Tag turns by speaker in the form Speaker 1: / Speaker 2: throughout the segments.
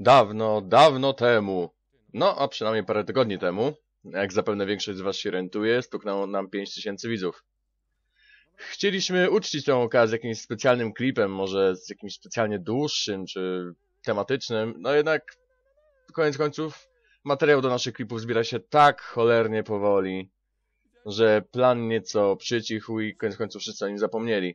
Speaker 1: Dawno, dawno temu. No, a przynajmniej parę tygodni temu, jak zapewne większość z was się rentuje, stuknęło nam 5000 widzów. Chcieliśmy uczcić tę okazję jakimś specjalnym klipem, może z jakimś specjalnie dłuższym czy tematycznym, no jednak koniec końców materiał do naszych klipów zbiera się tak cholernie powoli, że plan nieco przycichł i koniec końców wszyscy o nim zapomnieli.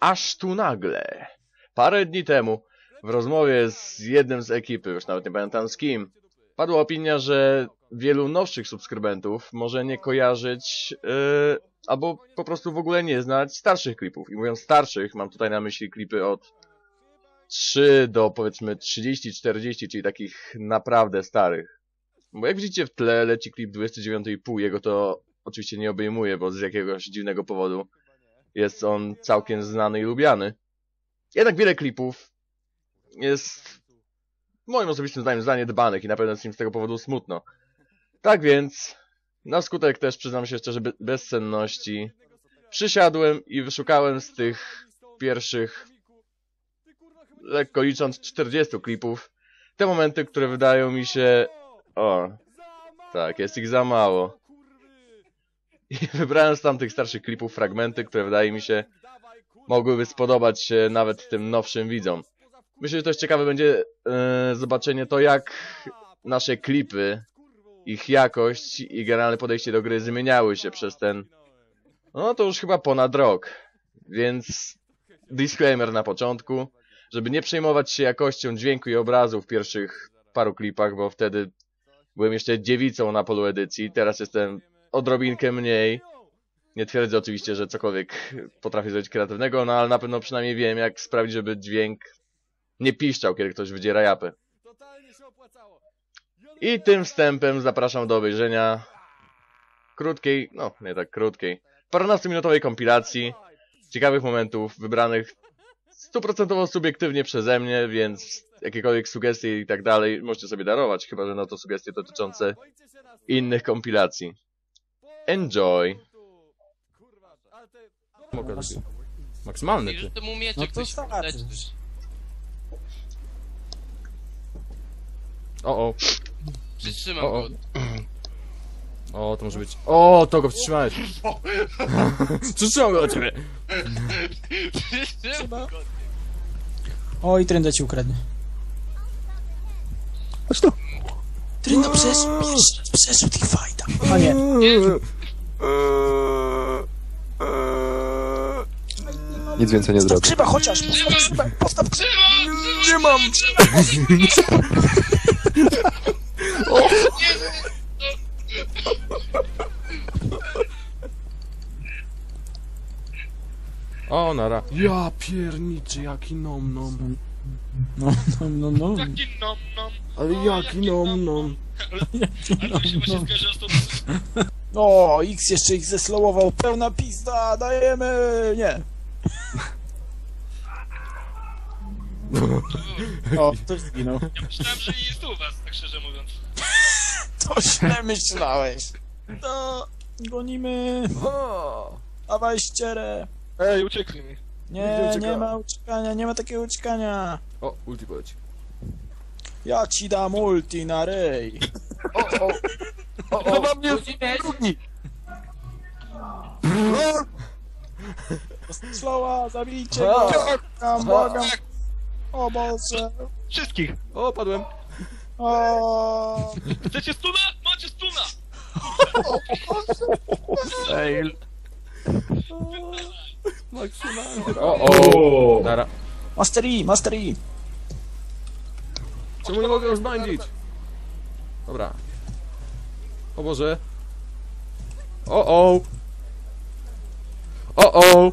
Speaker 1: Aż tu nagle, parę dni temu, w rozmowie z jednym z ekipy, już nawet nie pamiętam z kim, padła opinia, że wielu nowszych subskrybentów może nie kojarzyć, yy, albo po prostu w ogóle nie znać starszych klipów. I mówiąc starszych, mam tutaj na myśli klipy od 3 do powiedzmy 30-40, czyli takich naprawdę starych. Bo jak widzicie w tle leci klip 29,5, jego to oczywiście nie obejmuje, bo z jakiegoś dziwnego powodu jest on całkiem znany i lubiany. Jednak wiele klipów jest moim osobistym zdaniem zaniedbanych i na pewno jest im z tego powodu smutno. Tak więc, na skutek też przyznam się szczerze be- bezsenności, przysiadłem i wyszukałem z tych pierwszych, lekko licząc 40 klipów, te momenty, które wydają mi się... O, tak, jest ich za mało. I wybrałem z tamtych starszych klipów fragmenty, które wydaje mi się mogłyby spodobać się nawet tym nowszym widzom. Myślę, że też ciekawe będzie e, zobaczenie to, jak nasze klipy, ich jakość i generalne podejście do gry zmieniały się przez ten, no to już chyba ponad rok. Więc disclaimer na początku, żeby nie przejmować się jakością dźwięku i obrazu w pierwszych paru klipach, bo wtedy byłem jeszcze dziewicą na polu edycji, teraz jestem odrobinkę mniej. Nie twierdzę oczywiście, że cokolwiek potrafię zrobić kreatywnego, no ale na pewno przynajmniej wiem, jak sprawić, żeby dźwięk nie piszczał, kiedy ktoś wydziera japy. I tym wstępem zapraszam do obejrzenia krótkiej, no nie tak krótkiej, parunastominutowej kompilacji ciekawych momentów wybranych stuprocentowo subiektywnie przeze mnie, więc jakiekolwiek sugestie i tak dalej możecie sobie darować, chyba że no to sugestie dotyczące innych kompilacji. Enjoy!
Speaker 2: Mogę Maksymalny ty.
Speaker 3: No to starczy.
Speaker 2: O, o,
Speaker 4: Przytrzymam
Speaker 2: O, o.
Speaker 4: go.
Speaker 2: o, to może być. O, to go wstrzymałeś. Przytrzymam go do ciebie.
Speaker 4: Przytrzymam go.
Speaker 3: Oj, Trynda ci ukradnie.
Speaker 2: Chodź tu.
Speaker 3: Trynda przeszedł, pierwszy przeszedł ich fajta. A nie,
Speaker 5: Nic więcej nie
Speaker 3: postaw
Speaker 5: zrobię.
Speaker 3: krzyba chociaż, postaw krzybę, postaw krzybę.
Speaker 2: Nie mam. O, nara. Ja pierniczy, jaki nom nom.
Speaker 3: No, no, no, no.
Speaker 4: Taki nom nom.
Speaker 2: Ale jaki nom nom.
Speaker 4: Ale to się właśnie skojarzy z tą...
Speaker 3: O, X jeszcze ich zeslowował, pełna pizda, dajemy, nie. O, ktoś zginął.
Speaker 4: Ja myślałem, że jest u was, tak szczerze mówiąc.
Speaker 3: To źle myślałeś. No, gonimy.
Speaker 2: O,
Speaker 3: Dawaj ścierę.
Speaker 6: Ej, uciekli mi.
Speaker 3: Nie, nie ma uciekania, nie ma takiego uciekania.
Speaker 2: o ulti poleci.
Speaker 3: Ja ci dam ulti na rej.
Speaker 2: O, o. O, o.
Speaker 6: na mnie drugi.
Speaker 3: Slowa, zabijcie go. Błagam, błagam. O Boże.
Speaker 6: Wszystkich.
Speaker 2: O, padłem.
Speaker 3: O.
Speaker 4: Chcecie stuna? Macie stuna!
Speaker 6: Fail.
Speaker 2: Maksymalny. O, o.
Speaker 3: Master E, Master E.
Speaker 2: Czemu nie mogę rozbędzić? Dobra. O Boże. O o. O o.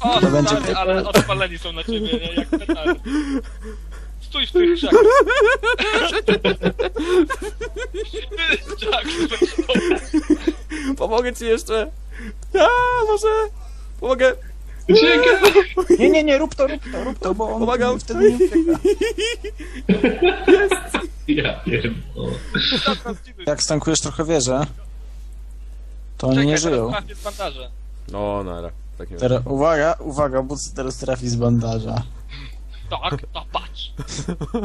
Speaker 4: O,
Speaker 3: To będzie
Speaker 4: stary, ale odpaleni są na ciebie, nie? jak petardy. Stój w tych krzakach.
Speaker 2: Pomogę ci jeszcze. A, może. Pomogę.
Speaker 3: Nie, nie, nie, rób to, rób to, rób to, bo on
Speaker 2: Pomagam.
Speaker 3: wtedy nie ucieka.
Speaker 7: Ja pierdolę.
Speaker 3: Jak stankujesz trochę wieżę, to oni nie żyją.
Speaker 4: Trafię z bandaże.
Speaker 2: No, nara. Tak nie
Speaker 3: Teraz, uwaga, uwaga, Bucy teraz trafi z bandaża.
Speaker 4: Tak, tak, patrz.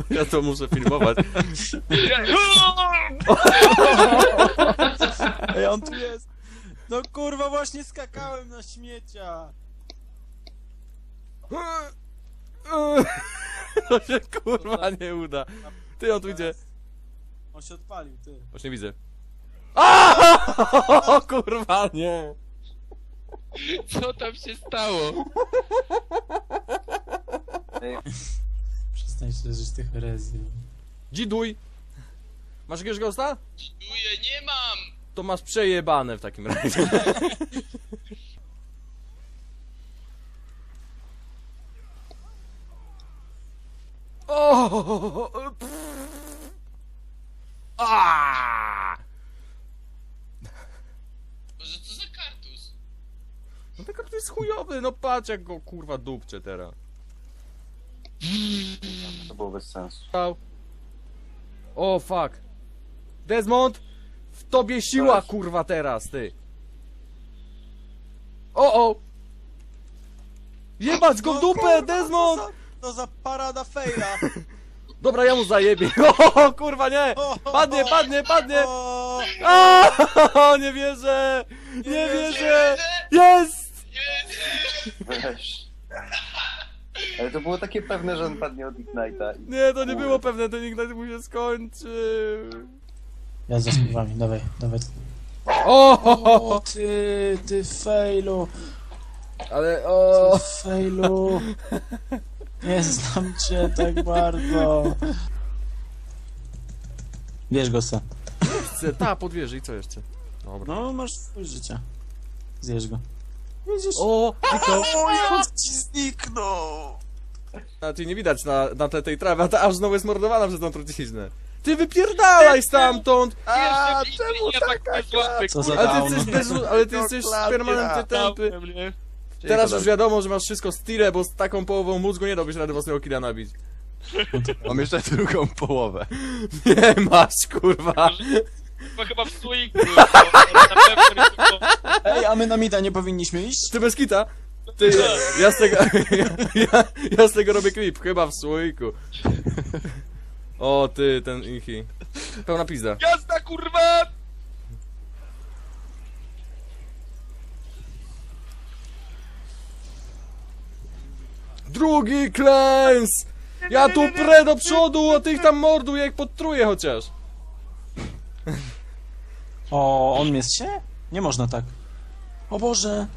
Speaker 2: Ja to muszę filmować.
Speaker 3: Ej, on tu jest! No kurwa, właśnie skakałem na śmiecia!
Speaker 2: To się kurwa nie uda. Ty on tu idzie.
Speaker 3: On się odpalił, ty.
Speaker 2: Właśnie widzę. A! kurwa nie.
Speaker 4: Co tam się stało?
Speaker 3: Przestań szerzyć tych herezji.
Speaker 2: Dziduj. Masz jakiegoś ghosta?
Speaker 4: Dziękuję, nie mam!
Speaker 2: To masz przejebane w takim razie. O! pff. A!
Speaker 4: Może co za kartus?
Speaker 2: No taka to jest chujowy, no patrz jak go kurwa dupcze teraz.
Speaker 5: To było bez sensu.
Speaker 2: O fuck. Desmond! W tobie siła
Speaker 5: Weź.
Speaker 2: kurwa teraz, ty. O o! Jebać go w dupę, Desmond!
Speaker 3: To za, to za parada fejla!
Speaker 2: Dobra, ja mu zajebię. O kurwa nie! Padnie, padnie, padnie!
Speaker 3: O,
Speaker 2: nie wierzę! Nie wierzę! Jest!
Speaker 5: Weź. Ale to było takie pewne, że on padnie od Ignite'a. i-
Speaker 2: Nie, to nie było pewne, ten Ignite mu się skończył.
Speaker 3: Ja za spływami, dawaj, dawaj.
Speaker 2: O, ho, ho,
Speaker 3: O
Speaker 2: ho.
Speaker 3: ty, ty fejlu,
Speaker 2: Ale
Speaker 3: ty
Speaker 2: o.
Speaker 3: fejlu. Nie znam cię tak bardzo. Bierz go se.
Speaker 2: Chcę, ta, podwieży i co jeszcze? Dobra.
Speaker 3: No, masz swój życia. Zjesz go. Widzisz?
Speaker 2: O, zniknął.
Speaker 3: Jak ci zniknął!
Speaker 2: A ty nie widać na, na tle tej trawy, a ta aż znowu jest mordowana przez tą truciznę. Ty wypierdalaj stamtąd!
Speaker 4: A, czemu taka złapy,
Speaker 3: Co za
Speaker 2: Ale ty jesteś, bez, ale ty jesteś permanentnie tępy. Teraz już wiadomo, że masz wszystko z tire, bo z taką połową mózgu nie dałbyś rady własnego killa nabić.
Speaker 5: Mam jeszcze drugą połowę.
Speaker 2: Nie masz, kurwa.
Speaker 4: Chyba chyba w słoiku. bo Na pewno.
Speaker 3: Ej, a my na mida nie powinniśmy iść?
Speaker 2: Ty bez kita? Ty, ja z tego, ja, ja, ja z tego robię klip, chyba w słoiku. O, ty, ten Inchi. Pełna pizda.
Speaker 4: Jazda, kurwa!
Speaker 2: Drugi klęs! Ja tu prę do przodu, a ty ich tam morduj, jak podtruję chociaż.
Speaker 3: O, on jest się? Nie można tak. O Boże!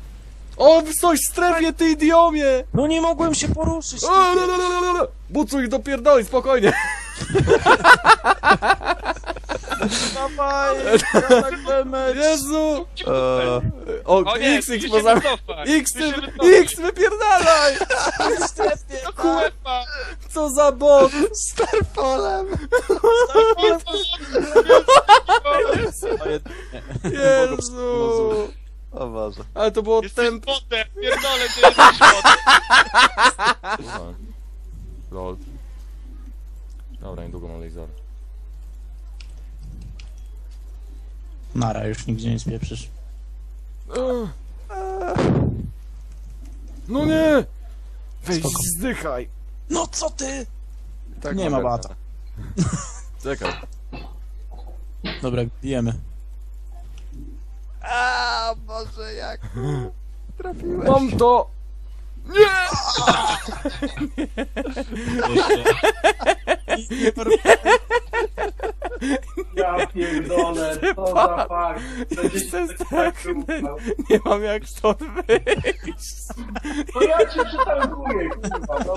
Speaker 2: O, stoś w strefie, ty idiomie!
Speaker 3: No nie mogłem się poruszyć!
Speaker 2: O, la, la, la, la, la. Bucu ich dopierdoli, spokojnie.
Speaker 3: Dawaj!
Speaker 2: Jezu!
Speaker 5: Eee,
Speaker 2: O,
Speaker 4: O nie,
Speaker 2: X,
Speaker 4: ty
Speaker 2: X
Speaker 4: się
Speaker 2: poza...
Speaker 4: wycofaj,
Speaker 2: X,
Speaker 4: ty się
Speaker 2: ty,
Speaker 4: wycofaj.
Speaker 2: X, wypierdalaj!
Speaker 4: To kuepa!
Speaker 2: Co za bot! Jezu!
Speaker 5: O Boże.
Speaker 2: Ale to było
Speaker 4: Jesteś
Speaker 2: temp...
Speaker 4: pierdolę, ty jesteś botem.
Speaker 2: Lol. Dobra, niedługo mam laser.
Speaker 3: Nara, już nigdzie nie spieprzysz.
Speaker 2: No nie! Weź,
Speaker 3: Spoko.
Speaker 2: zdychaj!
Speaker 3: No co ty?
Speaker 2: Tak
Speaker 3: Nie ma bata.
Speaker 2: Czekaj.
Speaker 3: Dobra, bijemy.
Speaker 5: A Boże, jak trafiłeś.
Speaker 2: Mam to! Nie!
Speaker 8: Ja pierdolę, co za fakt.
Speaker 2: Jestem straszny. Nie mam jak stąd wyjść.
Speaker 8: To ja cię przetankuję, kurwa, no.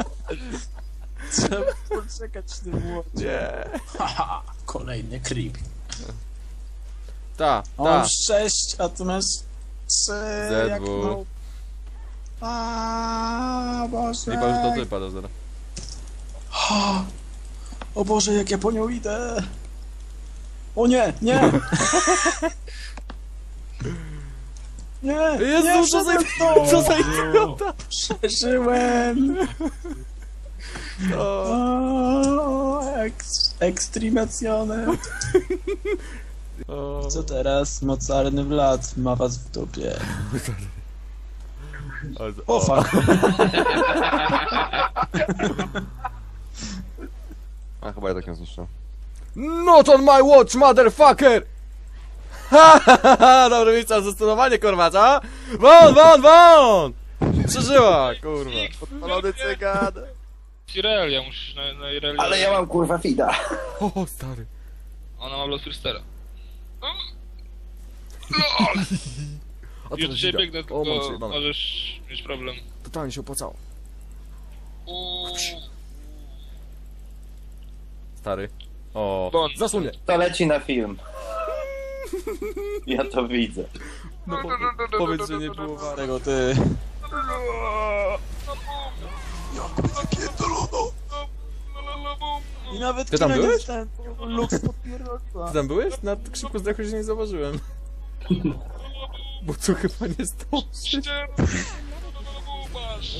Speaker 3: Trzeba poczekać tym młodzie.
Speaker 2: Nie.
Speaker 3: Haha, kolejny creep.
Speaker 2: Ta,
Speaker 3: On
Speaker 2: ta.
Speaker 3: masz 6, a ty masz 3. Jak
Speaker 2: ZW.
Speaker 3: no. A Boże.
Speaker 2: Nie powiem, że to ty pada zaraz.
Speaker 3: O Boże, jak ja po nią idę. O nie, nie! Nie,
Speaker 2: Jezu,
Speaker 3: nie,
Speaker 2: co za,
Speaker 3: wszedłem w to!
Speaker 2: co za idiota!
Speaker 3: Przeżyłem!
Speaker 2: O,
Speaker 3: O, eks, ekstremacione.
Speaker 2: o.
Speaker 3: Co teraz? Mocarny Vlad ma was w dupie. O fuck.
Speaker 9: A chyba ja tak ją zniszczę.
Speaker 2: Not on my watch, motherfucker! Ha, ha, ha, ha, dobry miejsce zastosowanie, kurwa, co? Won, won, won! Przeżyła, kurwa.
Speaker 9: Podpalony cygan!
Speaker 4: Irelia, musisz na, na Irelia.
Speaker 5: Ale ja mam kurwa fida.
Speaker 2: O, stary.
Speaker 4: Ona ma Bloodthirstera.
Speaker 2: A
Speaker 4: Już
Speaker 2: to
Speaker 4: dzisiaj biegnę,
Speaker 2: O,
Speaker 4: tylko
Speaker 2: cię, mam.
Speaker 4: możesz mieć problem.
Speaker 2: Totalnie się opłacało.
Speaker 4: Uuu,
Speaker 2: Stary. O,
Speaker 4: Bon.
Speaker 2: zasłoń mnie.
Speaker 5: To leci na film. Ja to widzę.
Speaker 2: No, po, powiedz, że nie było warte.
Speaker 3: Tego ty. I nawet
Speaker 2: Ty tam
Speaker 3: kina nie
Speaker 2: byłeś?
Speaker 3: dostałem, bo Lux podpierdoliła.
Speaker 2: Ty tam byłeś? Na krzyku zdechł się nie zauważyłem. Bo tu chyba nie zdąży.
Speaker 4: masz.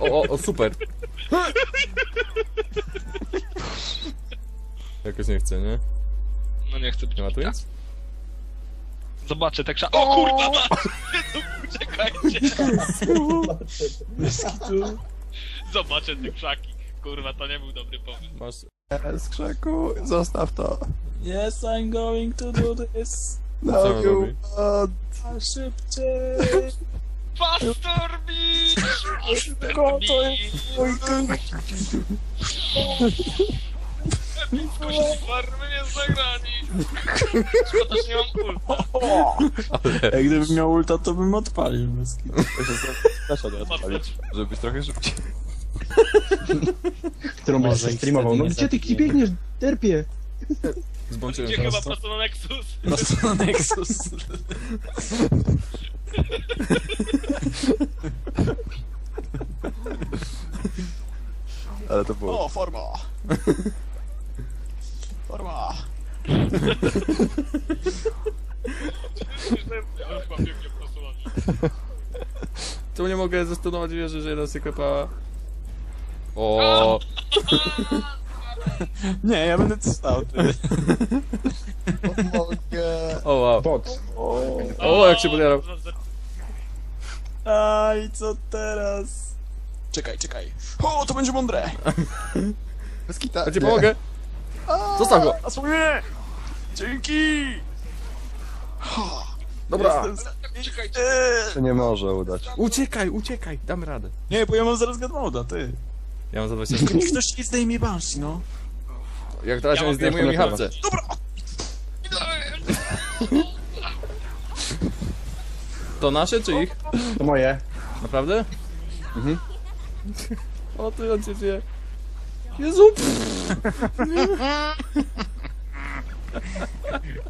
Speaker 2: O, o, o, o super. Jakoś nie chcę, nie?
Speaker 4: No nie chcę być.
Speaker 2: Nie ma tu nic?
Speaker 4: Zobaczę tak szan. O kurwa! Uciekajcie! Zobaczę te krzaki. Kurwa, to nie był dobry pomysł.
Speaker 2: Masz...
Speaker 9: Z krzaku, zostaw to.
Speaker 3: Yes, I'm going to do this.
Speaker 2: Co on robi?
Speaker 3: A szybciej.
Speaker 4: Pastor Beach!
Speaker 3: Tylko to jest mój
Speaker 4: Farmy nie zagrani! Szkoda, że nie mam ulta.
Speaker 3: Jak gdybym miał ulta, to bym odpalił bez kitu.
Speaker 9: Też nie odpalić, żeby być trochę szybciej.
Speaker 10: którą będziesz streamował. No gdzie ty gdzie biegniesz, derpie?
Speaker 2: Zbączyłem
Speaker 4: Gdzie
Speaker 2: się.
Speaker 4: chyba prosto na Nexus?
Speaker 3: Prosto na Nexus.
Speaker 9: Ale to było...
Speaker 3: O, forma. Forma.
Speaker 4: Ja chyba biegnie prosto na nich.
Speaker 2: Czemu nie mogę zastonować wieży, że jedna klepała? O,
Speaker 3: Nie, ja będę tu stał, ty.
Speaker 9: Mogę...
Speaker 2: o wow.
Speaker 10: Bot.
Speaker 2: O, jak się podjarał.
Speaker 3: Aj, co teraz? Czekaj, czekaj. O, to będzie mądre.
Speaker 9: Bez kita.
Speaker 2: Ja ci pomogę. Zostaw go.
Speaker 3: A sobie! Dzięki!
Speaker 2: Dobra.
Speaker 4: Czekajcie.
Speaker 3: Eee.
Speaker 9: To nie może udać.
Speaker 2: Uciekaj, uciekaj. Damy radę.
Speaker 3: Nie, bo ja mam zaraz gadmoda, ty.
Speaker 2: Ja mam za 20
Speaker 3: Tylko niech ktoś nie zdejmie Banshee, no.
Speaker 2: Jak teraz
Speaker 4: Ja mam
Speaker 2: zdejmują mi
Speaker 10: pierwszą
Speaker 2: hapce.
Speaker 3: Dobra!
Speaker 2: To nasze czy ich?
Speaker 10: To moje.
Speaker 2: Naprawdę?
Speaker 10: Mhm.
Speaker 2: O, ty on cię wie. Jezu!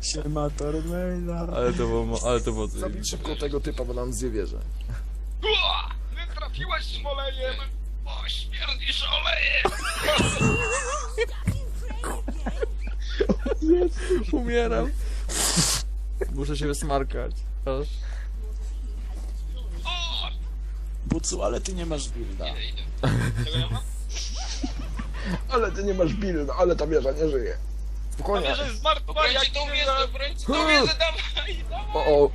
Speaker 3: Siema, Tornada.
Speaker 2: Ale to było, mo- ale to było... Zabij szybko tego typa, bo nam zje wieżę.
Speaker 4: Ua! Nie trafiłaś z olejem! O, śmierdzisz olejem!
Speaker 2: Umieram. Muszę się wysmarkać. Aż.
Speaker 4: O!
Speaker 3: Bucu, ale ty nie masz builda.
Speaker 4: Czego?
Speaker 10: Ale ty nie masz builda, ale ta wieża nie żyje.
Speaker 2: Spokojnie.
Speaker 4: Prawie, że jest zmartwa, jak to wierzę, brońcie to wierzę, dawaj, dawaj!
Speaker 2: O, o.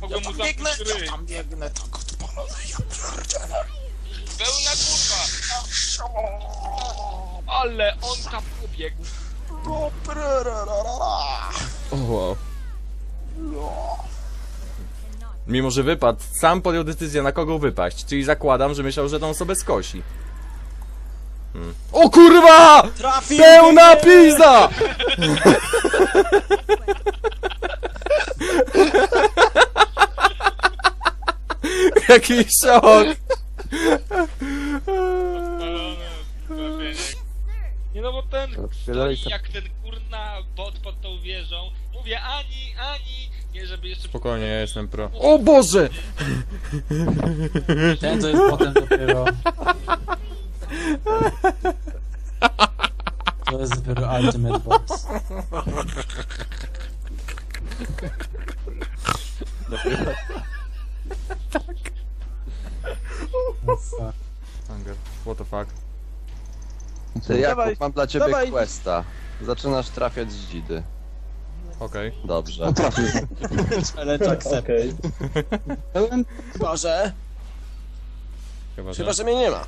Speaker 4: Mogę
Speaker 3: Ja
Speaker 4: mu
Speaker 3: tam
Speaker 4: zamknąć
Speaker 3: biegnę,
Speaker 4: ryj.
Speaker 3: ja tam biegnę, tak odpalony, ja pierdzielę.
Speaker 4: Pełna kurwa! Ale on tam pobiegł.
Speaker 3: O,
Speaker 2: wow. Mimo, że wypadł, sam podjął decyzję na kogo wypaść, czyli zakładam, że myślał, że tą osobę skosi. Hmm. O kurwa!
Speaker 3: Trafił
Speaker 2: Pełna
Speaker 3: mnie!
Speaker 2: pizda! Jaki szok!
Speaker 4: Nie no bo ten
Speaker 9: Dalej
Speaker 4: stoi jak ten kurna bot pod tą wieżą. Mówię ani, ani, nie żeby jeszcze...
Speaker 2: Spokojnie, ja jestem pro. O Boże!
Speaker 3: Ten to jest potem dopiero. To jest dopiero Ultimate Box.
Speaker 2: Hunger, what the fuck?
Speaker 9: Ty, Jakub,
Speaker 3: Dawaj,
Speaker 9: mam dla ciebie
Speaker 3: dawaj.
Speaker 9: questa. Zaczynasz trafiać z dzidy.
Speaker 2: Okej.
Speaker 9: Dobrze.
Speaker 3: Challenge accept.
Speaker 8: Okej.
Speaker 3: Chyba, że...
Speaker 2: Chyba, że...
Speaker 3: Chyba, że mnie nie ma.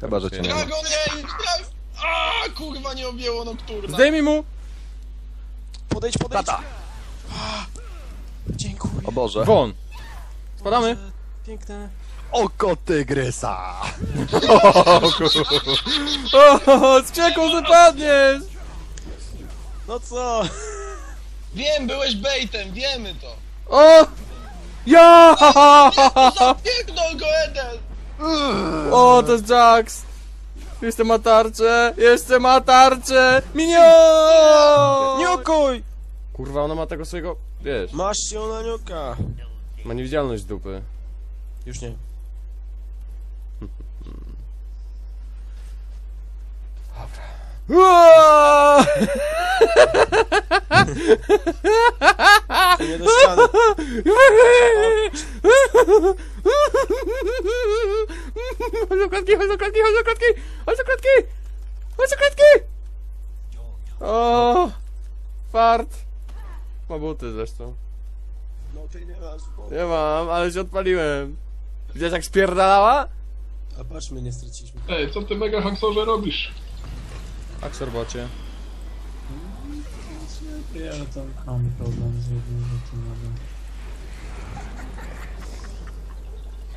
Speaker 9: Chyba, że cię nie ma.
Speaker 10: Dragon nie, A kurwa nie objęło nokturna.
Speaker 2: Zdejmij mu!
Speaker 3: Podejdź, podejdź. Tata. Dziękuję.
Speaker 9: O Boże.
Speaker 2: Won! Spadamy!
Speaker 3: Piękne.
Speaker 9: Oko tygrysa!
Speaker 2: O, z krzeką zapadniesz!
Speaker 3: No co?
Speaker 10: Wiem, byłeś baitem, wiemy to.
Speaker 2: O! Ja!
Speaker 10: Pierdol go, Edel!
Speaker 2: O, to jest Jax! Jeszcze ma tarczę! Jeszcze ma tarczę! Minion!
Speaker 3: Nie okuj!
Speaker 2: Kurwa, ona ma tego swojego... Wiesz,
Speaker 3: Masz się na nioka.
Speaker 2: ma niewidzialność dupy.
Speaker 3: Już nie. Nie do ściany.
Speaker 2: Chodź do klatki, chodź do klatki, chodź do klatki! Chodź do klatki! Chodź do klatki! O, Fart! Ma buty zresztą.
Speaker 3: No ty nie masz. bo-
Speaker 2: Nie mam, ale się odpaliłem. Widziałeś jak spierdalała?
Speaker 3: A patrz, my nie straciliśmy.
Speaker 8: Ej, co ty mega haksorze robisz?
Speaker 2: Aksorbocie.
Speaker 8: Ja tam mam problem z jednym rzeczą nowym.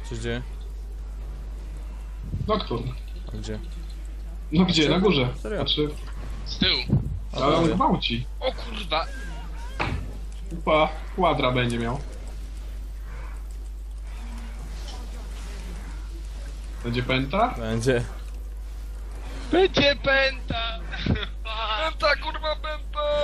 Speaker 2: Czy gdzie?
Speaker 8: Nocturn.
Speaker 2: A gdzie?
Speaker 8: No gdzie? Na górze.
Speaker 2: Serio?
Speaker 8: Znaczy,
Speaker 4: Z tyłu.
Speaker 8: ale on gwałci.
Speaker 4: O kurwa.
Speaker 8: Chyba kwadra będzie miał. Będzie penta?
Speaker 2: Będzie.
Speaker 4: Będzie pęta! Pęta, kurwa, pęta!